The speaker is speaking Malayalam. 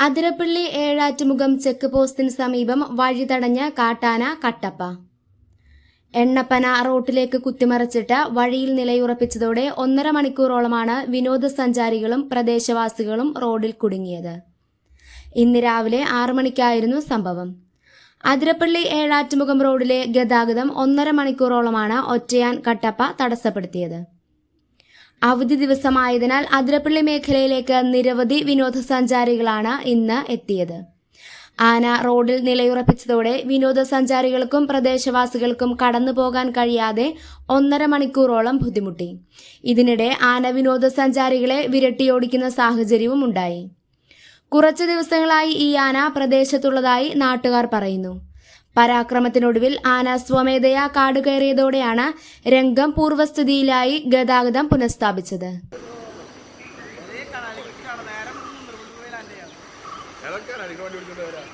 അതിരപ്പള്ളി ഏഴാറ്റുമുഖം ചെക്ക് പോസ്റ്റിന് സമീപം വഴി തടഞ്ഞ കാട്ടാന കട്ടപ്പ. എണ്ണപ്പന റോട്ടിലേക്ക് കുത്തിമറിച്ചിട്ട് വഴിയിൽ നിലയുറപ്പിച്ചതോടെ ഒന്നര മണിക്കൂറോളമാണ് വിനോദസഞ്ചാരികളും പ്രദേശവാസികളും റോഡിൽ കുടുങ്ങിയത്. ഇന്ന് രാവിലെ ആറു മണിക്കായിരുന്നു സംഭവം. അതിരപ്പള്ളി ഏഴാറ്റുമുഖം റോഡിലെ ഗതാഗതം ഒന്നര മണിക്കൂറോളമാണ് ഒറ്റയാൻ കട്ടപ്പ തടസ്സപ്പെടുത്തിയത്. അവധി ദിവസമായതിനാൽ അതിരപ്പള്ളി മേഖലയിലേക്ക് നിരവധി വിനോദസഞ്ചാരികളാണ് ഇന്ന് എത്തിയത്. ആന റോഡിൽ നിലയുറപ്പിച്ചതോടെ വിനോദസഞ്ചാരികൾക്കും പ്രദേശവാസികൾക്കും കടന്നു പോകാൻ കഴിയാതെ ഒന്നര മണിക്കൂറോളം ബുദ്ധിമുട്ടി. ഇതിനിടെ ആന വിനോദസഞ്ചാരികളെ വിരട്ടിയോടിക്കുന്ന സാഹചര്യവും ഉണ്ടായി. കുറച്ചു ദിവസങ്ങളായി ഈ ആന പ്രദേശത്തുള്ളതായി നാട്ടുകാർ പറയുന്നു. പരാക്രമത്തിനൊടുവിൽ ആന സ്വമേധയാ കാടുകയറിയതോടെയാണ് രംഗം പൂർവസ്ഥിതിയിലായി ഗതാഗതം പുനഃസ്ഥാപിച്ചത്. വിളിച്ചോണ്ട് വരാം